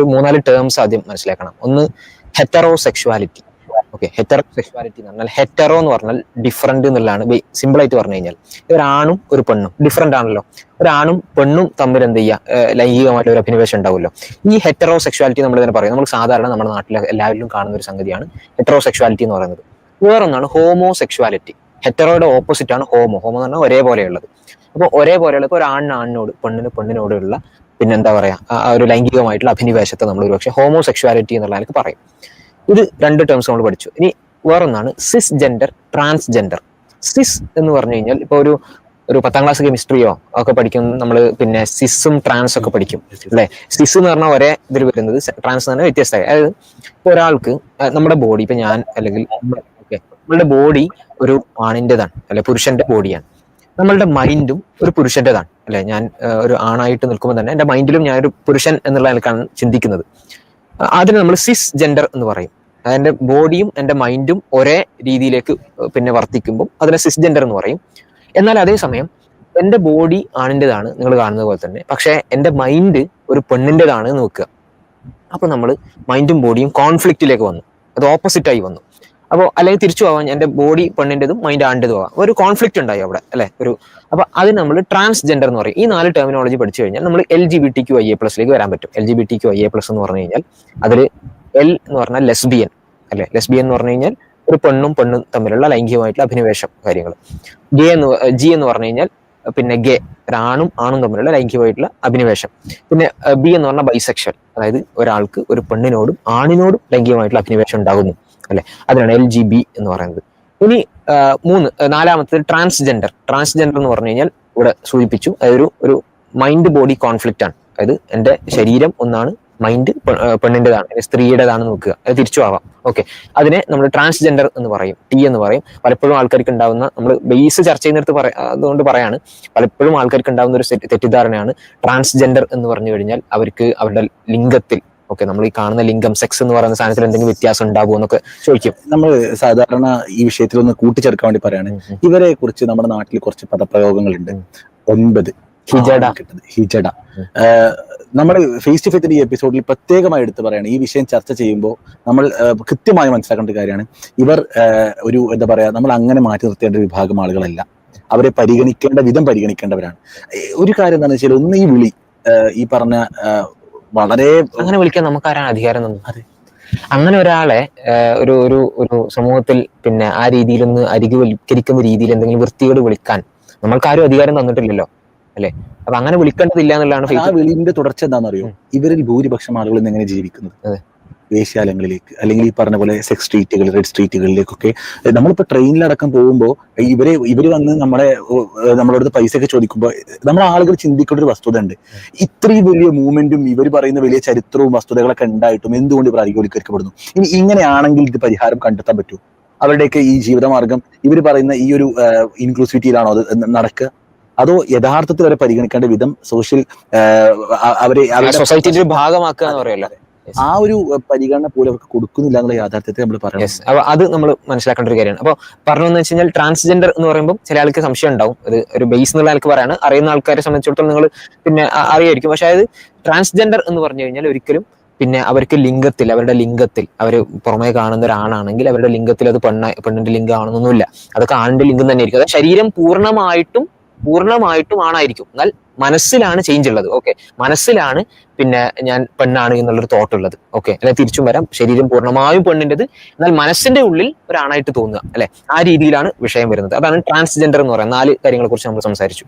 ഒരു മൂന്നാൽ ടേംസ് ആദ്യം മനസ്സിലാക്കണം. ഒന്ന് hetero sexuality okay hetero sexuality എന്ന് പറഞ്ഞാൽ ഹെറ്ററോ എന്ന് പറഞ്ഞാൽ ഡിഫറെന്റ് എന്നുള്ളതാണ്. സിമ്പിൾ ആയിട്ട് പറഞ്ഞു കഴിഞ്ഞാൽ ഒരാണും ഒരു പെണ്ണും. ഡിഫറെന്റ് ആണല്ലോ. ഒരാണും പെണ്ണും തമ്മിൽ എന്ത് ചെയ്യുക ലൈംഗികമായിട്ട് ഒരു അഭിനിവേശം ഉണ്ടാവുമല്ലോ. ഈ ഹെറ്ററോ സെക്ഷുവാലിറ്റി നമ്മൾ ഇതിനെ പറയും. നമ്മൾ സാധാരണ നമ്മുടെ നാട്ടിൽ എല്ലാവരിലും കാണുന്ന ഒരു സംഗതിയാണ് ഹെറ്ററോ സെക്ഷുവാലിറ്റി എന്ന് പറയുന്നത്. വേറൊന്നാണ് ഹോമോ സെക്ഷുവാലിറ്റി ഹെറ്ററോയുടെ ഓപ്പോസിറ്റ് ആണ് ഹോമോ ഹോമോ എന്ന് പറഞ്ഞാൽ ഒരേപോലെയുള്ളത്. അപ്പോൾ ഒരേപോലെയുള്ള ഇപ്പോൾ ഒരു ആണിന് ആണിനോട് പെണ്ണിന് പെണ്ണിനോടുള്ള പിന്നെ എന്താ പറയാ ആ ഒരു ലൈംഗികമായിട്ടുള്ള അഭിനിവേശത്തെ നമ്മൾ ഒരുപക്ഷെ ഹോമോ സെക്ഷുവാലിറ്റി എന്നുള്ള എനിക്ക് പറയും. ഇത് രണ്ട് ടേംസ് നമ്മൾ പഠിച്ചു. ഇനി വേറൊന്നാണ് cis gender trans gender cis എന്ന് പറഞ്ഞു കഴിഞ്ഞാൽ ഇപ്പൊ ഒരു ഒരു പത്താം ക്ലാസ് കെമിസ്ട്രിയോ ഒക്കെ പഠിക്കും നമ്മൾ പിന്നെ സിസും ട്രാൻസ് ഒക്കെ പഠിക്കും അല്ലെ? സിസ് എന്ന് പറഞ്ഞാൽ ഒരേ ഇതിൽ വരുന്നത് ട്രാൻസ് എന്ന് പറഞ്ഞാൽ വ്യത്യസ്തമായി. അതായത് ഇപ്പൊ ഒരാൾക്ക് നമ്മുടെ ബോഡി ഇപ്പൊ ഞാൻ അല്ലെങ്കിൽ നമ്മുടെ ബോഡി ഒരു ആണിന്റെതാണ് അല്ലെ പുരുഷന്റെ ബോഡിയാണ് നമ്മളുടെ മൈൻഡും ഒരു പുരുഷന്റേതാണ്. അല്ലെ? ഞാൻ ഒരു ആണായിട്ട് നിൽക്കുമ്പോൾ തന്നെ എന്റെ മൈൻഡിലും ഞാൻ ഒരു പുരുഷൻ എന്നുള്ള നിലക്കാണ് ചിന്തിക്കുന്നത്. അതിന് നമ്മൾ സിസ് ജെൻഡർ എന്ന് പറയും. എന്റെ ബോഡിയും എന്റെ മൈൻഡും ഒരേ രീതിയിലേക്ക് പിന്നെ വർത്തിക്കുമ്പോൾ അതിനെ സിസ് ജെൻഡർ എന്ന് പറയും. എന്നാൽ അതേസമയം എന്റെ ബോഡി ആണിന്റെതാണ് നിങ്ങൾ കാണുന്നത് പോലെ തന്നെ. പക്ഷേ എന്റെ മൈൻഡ് ഒരു പെണ്ണിന്റെതാണ് നോക്കുക വെക്കുക. അപ്പൊ നമ്മൾ മൈൻഡും ബോഡിയും കോൺഫ്ലിക്റ്റിലേക്ക് വന്നു. അത് ഓപ്പോസിറ്റായി വന്നു. അപ്പോൾ അല്ലെങ്കിൽ തിരിച്ചു പോവാൻ എന്റെ ബോഡി പെണ്ണിന്റെതും മൈൻഡ് ആണ്ടതും ആവാം. ഒരു കോൺഫ്ലിക്റ്റ് ഉണ്ടായി അവിടെ അല്ലേ? ഒരു അപ്പോൾ അത് നമ്മൾ ട്രാൻസ്ജെൻഡർ എന്ന് പറയും. ഈ നാല് ടെർമിനോളജി പഠിച്ചു കഴിഞ്ഞാൽ നമ്മൾ L G B T Q I A പ്ലസിലേക്ക് വരാൻ പറ്റും. L G B T Q I A plus എന്ന് പറഞ്ഞു കഴിഞ്ഞാൽ അതിൽ എൽ എന്ന് പറഞ്ഞാൽ ലെസ്ബിയൻ അല്ലെ? ലെസ്ബിയൻ എന്ന് പറഞ്ഞു കഴിഞ്ഞാൽ ഒരു പെണ്ണും പെണ്ണും തമ്മിലുള്ള ലൈംഗികമായിട്ടുള്ള അഭിനിവേശം കാര്യങ്ങൾ ഗേ എന്ന് ജി എന്ന് പറഞ്ഞു കഴിഞ്ഞാൽ പിന്നെ ഗേ ഒരാണും ആണും തമ്മിലുള്ള ലൈംഗികമായിട്ടുള്ള അഭിനിവേശം. പിന്നെ ബി എന്ന് പറഞ്ഞാൽ ബൈസെക്ഷൽ അതായത് ഒരാൾക്ക് ഒരു പെണ്ണിനോടും ആണിനോടും ലൈംഗികമായിട്ടുള്ള അഭിനിവേശം ഉണ്ടാകുന്നു. അല്ലെ? അതിനാണ് എൽ ജി ബി എന്ന് പറയുന്നത്. ഇനി മൂന്ന് നാലാമത്തത് ട്രാൻസ്ജെൻഡർ ട്രാൻസ്ജെൻഡർ എന്ന് പറഞ്ഞു കഴിഞ്ഞാൽ ഇവിടെ സൂചിപ്പിച്ചു അതൊരു ഒരു മൈൻഡ് ബോഡി കോൺഫ്ലിക്റ്റ് ആണ്. അതായത് എന്റെ ശരീരം ഒന്നാണ് മൈൻഡ് പെണ്ണിന്റെതാണ് സ്ത്രീയുടേതാണ് നോക്കുക. അത് തിരിച്ചു ആവാം ഓക്കെ അതിനെ നമ്മൾ ട്രാൻസ്ജെൻഡർ എന്ന് പറയും ടി എന്ന് പറയും. പലപ്പോഴും ആൾക്കാർക്ക് ഉണ്ടാവുന്ന നമ്മൾ ബേസ് ചർച്ച ചെയ്യുന്നിടത്ത് പറ അതുകൊണ്ട് പറയാണ് പലപ്പോഴും ആൾക്കാർക്ക് ഉണ്ടാവുന്ന ഒരു തെറ്റിദ്ധാരണയാണ് ട്രാൻസ്ജെൻഡർ എന്ന് പറഞ്ഞു കഴിഞ്ഞാൽ അവർക്ക് അവരുടെ ലിംഗത്തിൽ ഓക്കെ നമ്മൾ ഈ കാണുന്ന ലിംഗം സെക്സ് എന്ന് പറയുന്ന സാധനത്തിൽ എന്തെങ്കിലും വ്യത്യാസം ഉണ്ടാകുമോ എന്നൊക്കെ ചോദിക്കും. നമ്മൾ സാധാരണ ഈ വിഷയത്തിൽ ഒന്ന് കൂട്ടിച്ചേർക്കാൻ വേണ്ടി പറയാണ്. ഉം. ഇവരെ കുറിച്ച് നമ്മുടെ നാട്ടിൽ കുറച്ച് പദപ്രയോഗങ്ങളുണ്ട്. ഒൻപത്. ഹിജഡ. ഹിജഡ. നമ്മൾ ഫേസ് ടു ഫേസ് ഈ എപ്പിസോഡിൽ പ്രത്യേകമായി എടുത്ത് പറയാണ്. ഈ വിഷയം ചർച്ച ചെയ്യുമ്പോൾ നമ്മൾ കൃത്യമായി മനസ്സിലാക്കേണ്ട കാര്യമാണ്. ഇവർ ഒരു എന്താ പറയാ നമ്മൾ അങ്ങനെ മാറ്റി നിർത്തേണ്ട ഒരു വിഭാഗം ആളുകളല്ല. അവരെ പരിഗണിക്കേണ്ട വിധം പരിഗണിക്കേണ്ടവരാണ്. ഒരു കാര്യം എന്താണെന്ന് വെച്ചാൽ ഒന്ന് ഈ വിളി ഈ പറഞ്ഞ വളരെ അങ്ങനെ വിളിക്കാൻ നമുക്ക് ആരാണ് അധികാരം തന്നു അതെ. അങ്ങനെ ഒരാളെ ഒരു ഒരു ഒരു സമൂഹത്തിൽ പിന്നെ ആ രീതിയിൽ ഒന്ന് അരികുവൽക്കരിക്കുന്ന രീതിയിൽ എന്തെങ്കിലും വൃത്തിയോട് വിളിക്കാൻ നമ്മൾക്ക് ആരും അധികാരം തന്നിട്ടില്ലല്ലോ അല്ലെ? അപ്പൊ അങ്ങനെ വിളിക്കേണ്ടതില്ല എന്നുള്ളതാണ് ആ വിളിന്റെ തുടർച്ച എന്താണെന്നറിയോ? ഇവരിൽ ഭൂരിപക്ഷം ആളുകൾ ഇന്ന് എങ്ങനെ ജീവിക്കുന്നത്. അതെ. വേശ്യാലയങ്ങളിലേക്ക് അല്ലെങ്കിൽ ഈ പറഞ്ഞ പോലെ സെക്സ് സ്ട്രീറ്റുകൾ റെഡ് സ്ട്രീറ്റുകളിലേക്കൊക്കെ നമ്മളിപ്പോൾ നമ്മളിപ്പോ ട്രെയിനിലടക്കം പോകുമ്പോൾ ഇവരെ ഇവർ വന്ന് നമ്മളെ നമ്മളടുത്ത് നമ്മളോട് പൈസ ഒക്കെ ചോദിക്കുമ്പോൾ നമ്മൾ ആളുകൾ ചിന്തിക്കേണ്ട ഒരു വസ്തുത ഉണ്ട് ഇത്രയും വലിയ മൂവ്മെന്റും ഇവർ പറയുന്ന വലിയ ചരിത്രവും വസ്തുതകളൊക്കെ ഉണ്ടായിട്ടും എന്തുകൊണ്ട് ഇവർ അരികോലിക്കരിക്കപ്പെടുന്നു ഇനി ഇങ്ങനെയാണെങ്കിൽ ഇത് പരിഹാരം കണ്ടെത്താൻ പറ്റൂ? അവരുടെയൊക്കെ ഈ ജീവിതമാർഗം ഇവർ പറയുന്ന ഈ ഒരു ഇൻക്ലൂസിവിറ്റിയിലാണോ അത് നടക്കുക? അതോ യഥാർത്ഥത്തിൽ അവരെ പരിഗണിക്കേണ്ട വിധം സോഷ്യൽ അവരെ സൊസൈറ്റിയുടെ ഭാഗമാക്കുക എന്ന് പറയല്ലോ? ആ ഒരു പരിഗണന പോലും അവർക്ക് കൊടുക്കുന്നില്ല എന്നുള്ള യാഥാർത്ഥ്യത്തെ നമ്മൾ പറയണം. അപ്പൊ അത് നമ്മൾ മനസ്സിലാക്കേണ്ട ഒരു കാര്യമാണ്. അപ്പൊ പറഞ്ഞു വെച്ച് കഴിഞ്ഞാൽ ട്രാൻസ്ജെൻഡർ എന്ന് പറയുമ്പോൾ ചില ആൾക്ക് സംശയം ഉണ്ടാവും. അത് ഒരു ബേസ് എന്നുള്ള ആൾക്ക് പറയാണ്. അറിയുന്ന ആൾക്കാരെ സംബന്ധിച്ചിടത്തോളം നിങ്ങൾ പിന്നെ അറിയായിരിക്കും. പക്ഷെ അത് ട്രാൻസ്ജെൻഡർ എന്ന് പറഞ്ഞു കഴിഞ്ഞാൽ ഒരിക്കലും പിന്നെ അവർക്ക് ലിംഗത്തിൽ അവരുടെ ലിംഗത്തിൽ അവർ പുറമേ കാണുന്ന ഒരാണാണെങ്കിൽ അവരുടെ ലിംഗത്തിൽ അത് പെണ്ണ പെണ്ണിന്റെ ലിംഗമാണെന്നൊന്നുമില്ല അതൊക്കെ ആണിന്റെ ലിംഗം തന്നെ ആയിരിക്കും അതായത് ശരീരം പൂർണമായിട്ടും പൂർണമായിട്ടും ആണായിരിക്കും. എന്നാൽ മനസ്സിലാണ് ചേഞ്ച് ഉള്ളത്. ഓക്കെ മനസ്സിലാണ് പിന്നെ ഞാൻ പെണ്ണാണ് എന്നുള്ളൊരു തോട്ട് ഉള്ളത്. ഓക്കെ അല്ലെ? തിരിച്ചും വരാം. ശരീരം പൂർണമായും പെണ്ണിന്റെത്. എന്നാൽ മനസ്സിന്റെ ഉള്ളിൽ ഒരാണായിട്ട് തോന്നുക. അല്ലെ? ആ രീതിയിലാണ് വിഷയം വരുന്നത്. അതാണ് ട്രാൻസ്ജെൻഡർ എന്ന് പറയുന്നത്. നാല് കാര്യങ്ങളെ കുറിച്ച് നമ്മൾ സംസാരിച്ചു.